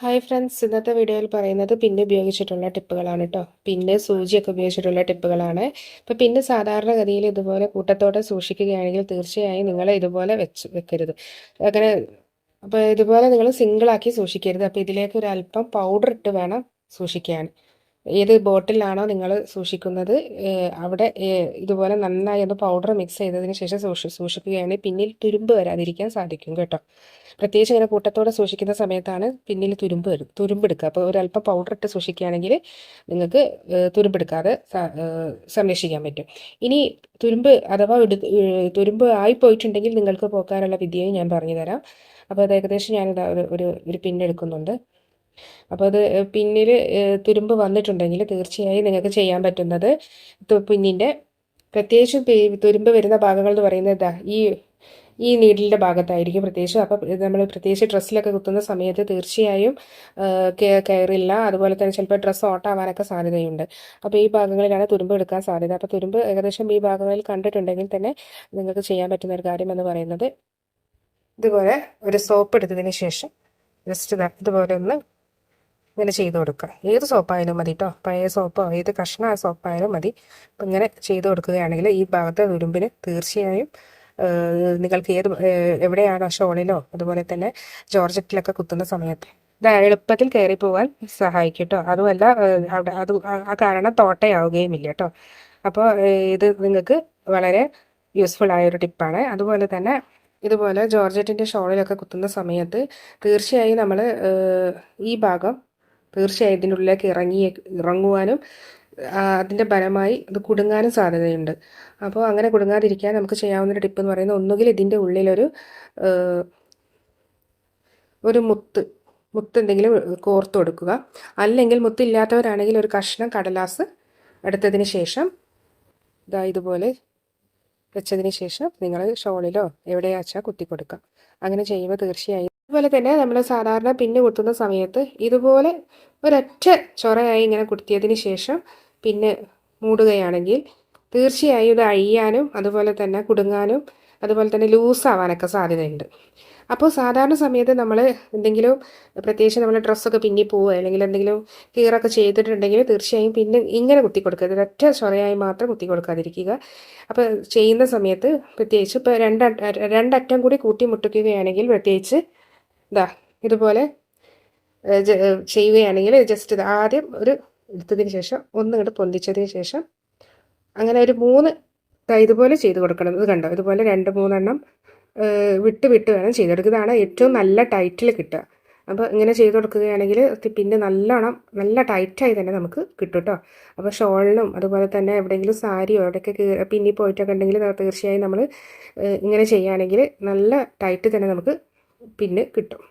Hi friends ഇന്നത്തെ വീഡിയോയിൽ പറയുന്നത് പിന്നെ ഉപയോഗിച്ചിട്ടുള്ള ടിപ്പുകളാണ് കേട്ടോ പിന്നെ സൂചിയൊക്കെ ഉപയോഗിച്ചിട്ടുള്ള ടിപ്പുകളാണ്. ഇപ്പോൾ പിന്നെ സാധാരണഗതിയിൽ ഇതുപോലെ കൂട്ടത്തോടെ സൂക്ഷിക്കുകയാണെങ്കിൽ തീർച്ചയായും നിങ്ങൾ ഇതുപോലെ വെച്ച് വെക്കരുത്. അങ്ങനെ അപ്പോൾ ഇതുപോലെ നിങ്ങൾ സിംഗിളാക്കി സൂക്ഷിക്കരുത്. അപ്പോൾ ഇതിലേക്ക് ഒരു അല്പം പൗഡർ ഇട്ട് വേണം സൂക്ഷിക്കാൻ. ഏത് ബോട്ടിലാണോ നിങ്ങൾ സൂക്ഷിക്കുന്നത് അവിടെ ഇതുപോലെ നന്നായി ഒന്ന് പൗഡർ മിക്സ് ചെയ്തതിന് ശേഷം സൂക്ഷി സൂക്ഷിക്കുകയാണെങ്കിൽ പിന്നിൽ തുരുമ്പ് വരാതിരിക്കാൻ സാധിക്കും കേട്ടോ. പ്രത്യേകിച്ച് ഇങ്ങനെ കൂട്ടത്തോടെ സൂക്ഷിക്കുന്ന സമയത്താണ് പിന്നിൽ തുരുമ്പ് വരും തുരുമ്പെടുക്കുക അപ്പോൾ ഒരല്പം പൗഡർ ഇട്ട് സൂക്ഷിക്കുകയാണെങ്കിൽ നിങ്ങൾക്ക് തുരുമ്പെടുക്കാതെ സംരക്ഷിക്കാൻ പറ്റും. ഇനി തുരുമ്പ് അഥവാ തുരുമ്പ് ആയിപ്പോയിട്ടുണ്ടെങ്കിൽ നിങ്ങൾക്ക് പോക്കാനുള്ള വിദ്യയും ഞാൻ പറഞ്ഞു തരാം അപ്പോൾ അത് ഏകദേശം ഞാനിതാ ഒരു ഒരു പിന്നെടുക്കുന്നുണ്ട് അപ്പോൾ അത് പിന്നിൽ തുരുമ്പ് വന്നിട്ടുണ്ടെങ്കിൽ തീർച്ചയായും നിങ്ങൾക്ക് ചെയ്യാൻ പറ്റുന്നത് പിന്നിന്റെ പ്രത്യേകിച്ചും തുരുമ്പ് വരുന്ന ഭാഗങ്ങൾ എന്ന് പറയുന്നത് ഈ ഈ നീഡിലിന്റെ ഭാഗത്തായിരിക്കും പ്രത്യേകിച്ചും. അപ്പോൾ നമ്മൾ പ്രത്യേകിച്ച് ഡ്രസ്സിലൊക്കെ കുത്തുന്ന സമയത്ത് തീർച്ചയായും കയറില്ല. അതുപോലെ തന്നെ ചിലപ്പോൾ ഡ്രസ്സ് ഓട്ടാവാനൊക്കെ സാധ്യതയുണ്ട്. അപ്പോൾ ഈ ഭാഗങ്ങളിലാണ് തുരുമ്പ് എടുക്കാൻ സാധ്യത. അപ്പോൾ തുരുമ്പ് ഏകദേശം ഈ ഭാഗങ്ങളിൽ കണ്ടിട്ടുണ്ടെങ്കിൽ തന്നെ നിങ്ങൾക്ക് ചെയ്യാൻ പറ്റുന്ന ഒരു കാര്യം എന്ന് പറയുന്നത് ഇതുപോലെ ഒരു സോപ്പ് എടുത്തതിന് ശേഷം ജസ്റ്റ് ഇതുപോലെ ഒന്ന് ഇങ്ങനെ ചെയ്ത് കൊടുക്കുക. ഏത് സോപ്പായാലും മതി കേട്ടോ പഴയ സോപ്പോ ഏത് കഷ്ണ സോപ്പായാലും മതി. അപ്പം ഇങ്ങനെ ചെയ്ത് കൊടുക്കുകയാണെങ്കിൽ ഈ ഭാഗത്തെ തുരുമ്പിന് തീർച്ചയായും നിങ്ങൾക്ക് ഏത് എവിടെയാണോ ഷോളിലോ അതുപോലെ തന്നെ ജോർജറ്റിലൊക്കെ കുത്തുന്ന സമയത്ത് എളുപ്പത്തിൽ കയറി പോകാൻ സഹായിക്കും കേട്ടോ അതുമല്ല അവിടെ അത് ആ കാരണം തോട്ടയാവുകയും ഇല്ല കേട്ടോ അപ്പോൾ ഇത് നിങ്ങൾക്ക് വളരെ യൂസ്ഫുൾ ആയ ഒരു ടിപ്പാണ്. അതുപോലെ തന്നെ ഇതുപോലെ ജോർജറ്റിന്റെ ഷോളിലൊക്കെ കുത്തുന്ന സമയത്ത് തീർച്ചയായും നമ്മൾ ഈ ഭാഗം തീർച്ചയായും ഇതിന്റെ ഉള്ളിലേക്ക് ഇറങ്ങി ഇറങ്ങുവാനും അതിന്റെ ഫലമായി അത് കുടുങ്ങാനും സാധ്യതയുണ്ട്. അപ്പോൾ അങ്ങനെ കുടുങ്ങാതിരിക്കാൻ നമുക്ക് ചെയ്യാവുന്ന ഒരു ടിപ്പ് എന്ന് പറയുന്നത് ഒന്നുകിൽ ഇതിന്റെ ഉള്ളിലൊരു ഒരു മുത്ത് മുത്ത് എന്തെങ്കിലും കോർത്ത് കൊടുക്കുക. അല്ലെങ്കിൽ മുത്തില്ലാത്തവരാണെങ്കിൽ ഒരു കഷ്ണം കടലാസ് എടുത്തതിന് ശേഷം ഇതാ ഇതുപോലെ വെച്ചതിന് ശേഷം നിങ്ങൾ ഷോളിലോ എവിടെയാച്ചാൽ കുത്തി കൊടുക്കാം അങ്ങനെ ചെയ്യുമ്പോൾ തീർച്ചയായും അതുപോലെ തന്നെ നമ്മൾ സാധാരണ പിന്ന് കുത്തുന്ന സമയത്ത് ഇതുപോലെ ഒരൊറ്റ ചൊറയായി ഇങ്ങനെ കുത്തിയതിന് ശേഷം പിന്നെ മൂടുകയാണെങ്കിൽ തീർച്ചയായും ഇത് അഴിയാനും അതുപോലെ തന്നെ കുടുങ്ങാനും അതുപോലെ തന്നെ ലൂസാവാനൊക്കെ സാധ്യതയുണ്ട്. അപ്പോൾ സാധാരണ സമയത്ത് നമ്മൾ എന്തെങ്കിലും പ്രത്യേകിച്ച് നമ്മൾ ഡ്രസ്സൊക്കെ പിന്നി പോവുക അല്ലെങ്കിൽ എന്തെങ്കിലും കീറൊക്കെ ചെയ്തിട്ടുണ്ടെങ്കിൽ തീർച്ചയായും പിന്നെ ഇങ്ങനെ കുത്തി കൊടുക്കുക ഒറ്റ ചൊറയായി മാത്രം കുത്തി കൊടുക്കാതിരിക്കുക അപ്പോൾ ചെയ്യുന്ന സമയത്ത് പ്രത്യേകിച്ച് ഇപ്പോൾ രണ്ട് രണ്ടറ്റം കൂടി കൂട്ടി മുട്ടിക്കുകയാണെങ്കിൽ പ്രത്യേകിച്ച് ഇതാ ഇതുപോലെ ചെയ്യുകയാണെങ്കിൽ ജസ്റ്റ് ഇത് ആദ്യം ഒരു എടുത്തതിന് ശേഷം ഒന്ന് ഇങ്ങോട്ട് പൊന്തിച്ചതിന് ശേഷം അങ്ങനെ ഒരു മൂന്ന് ഇതുപോലെ ചെയ്ത് കൊടുക്കണം. ഇത് കണ്ടോ? ഇതുപോലെ രണ്ട് മൂന്നെണ്ണം വിട്ട് വിട്ട് വേണം ചെയ്തെടുക്കുക ഇതാണ് ഏറ്റവും നല്ല ടൈറ്റിൽ കിട്ടുക. അപ്പോൾ ഇങ്ങനെ ചെയ്ത് കൊടുക്കുകയാണെങ്കിൽ പിന്നെ നല്ലോണം നല്ല ടൈറ്റായി തന്നെ നമുക്ക് കിട്ടും കേട്ടോ. അപ്പോൾ ഷോളിനും അതുപോലെ തന്നെ എവിടെയെങ്കിലും സാരിയോ എവിടെയൊക്കെ പിന്നി പോയിട്ടൊക്കെ ഉണ്ടെങ്കിൽ തീർച്ചയായും നമ്മൾ ഇങ്ങനെ ചെയ്യുകയാണെങ്കിൽ നല്ല ടൈറ്റ് തന്നെ നമുക്ക് പിന്നെ കിട്ടും.